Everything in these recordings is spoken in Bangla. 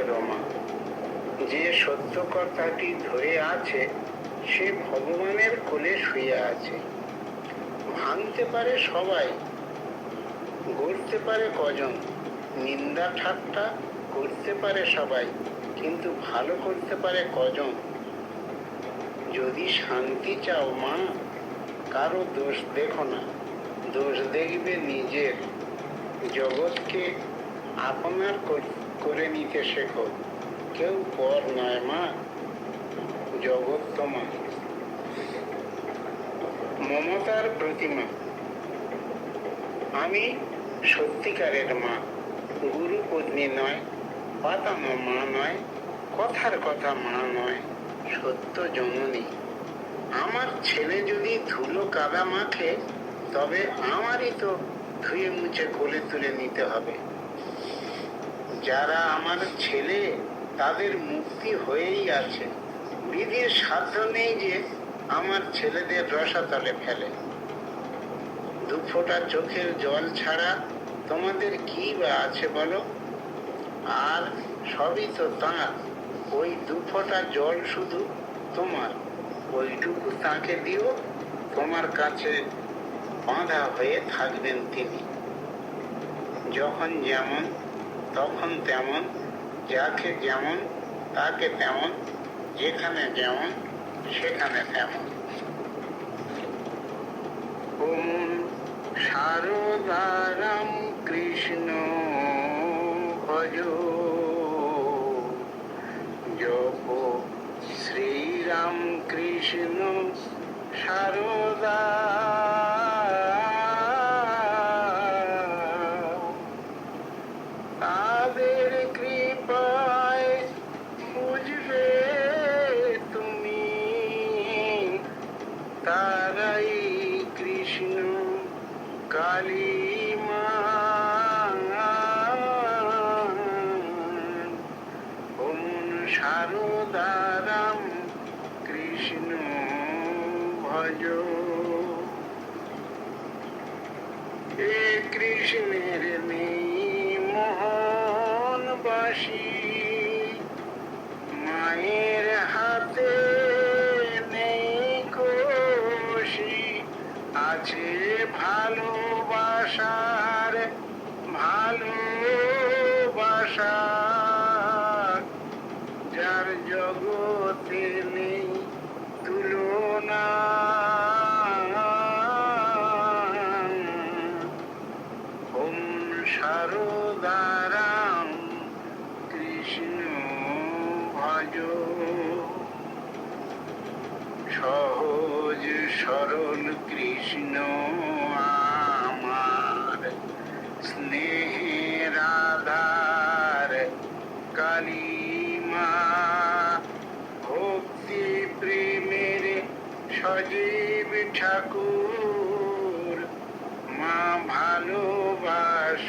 জগতেরও মা যে সত্য কথাটি ধরে আছে, সে ভগবানের কোলে শুয়ে আছে। ভাঙতে পারে সবাই, গড়তে পারে কজন। নিন্দা ঠাট্টা করতে পারে সবাই, কিন্তু ভালো করতে পারে কজন? যদি শান্তি চাও মা, কারও দোষ দেখো না। দোষ দেখবে নিজের। জগৎকে আপনার কর- করে নিতে শেখো কেউ পর নয় মা জগৎ তোমার মমতার প্রতিমা আমি সত্যিকারের মা গুরু পত্নী নয় পাতানো মা নয় কথার কথা মা নয় সত্য জননী। আমার ছেলে যদি ধুলো কাদা মাখে, তবে আমারই তো ধুয়ে মুছে কোলে তুলে নিতে হবে। যারা আমার ছেলে, তাদের মুক্তি হয়েই আছে। বিধির সাধ্য নেই যে আমার ছেলেদের রসাতলে ফেলে। দু ফোঁটা চোখের জল ছাড়া তোমাদের কি বা আছে বলো? আর সবই তো তাঁর। ওই দু ফোঁটা জল শুধু তোমার। ওইটুকু তাকে দিও, তোমার কাছে বাঁধা হয়ে থাকবেন তিনি। যখন যেমন তখন তেমন, যাকে যেমন, তাকে তেমন, যেখানে যেমন, সেখানে তেমন। ওম শারদারাম কৃষ্ণ ভজ। জপ শ্রীরাম কৃষ্ণ শারদা তারাই কৃষ্ণ কালী মা। ওমন শারদারাম কৃষ্ণ ভজ। এ কৃষ্ণের নেই বাসী মায়ের আছে ভালোবাসার ভালোবাসা যার জগতে নেই তুলনা। ওম শারদারাম কৃষ্ণ ভজ। সরল কৃষ্ণ আমার। স্নেহের আধার কালিমা, ভক্তি প্রেমের সজীব ঠাকুর, মা ভালোবাসার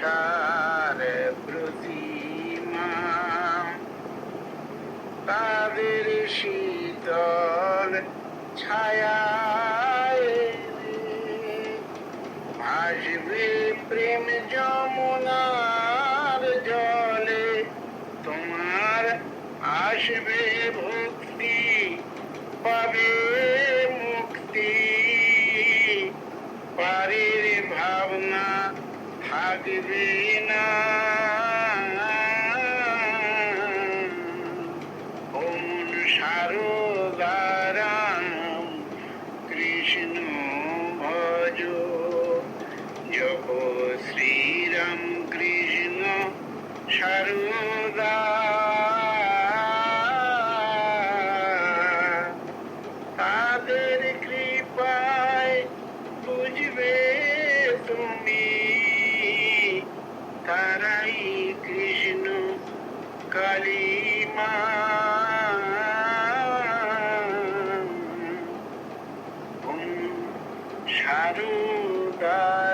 প্রতিমা। তাদের শীতল ছায়ায় ভাসবে প্রেম যমুনার জলে। তোমার আসবে ভক্তি, পাবে মুক্তি। পারের ভাবনা থাকবে না। ওম শারদারাম কৃষ্ণ কালিমা। ওম শারদারা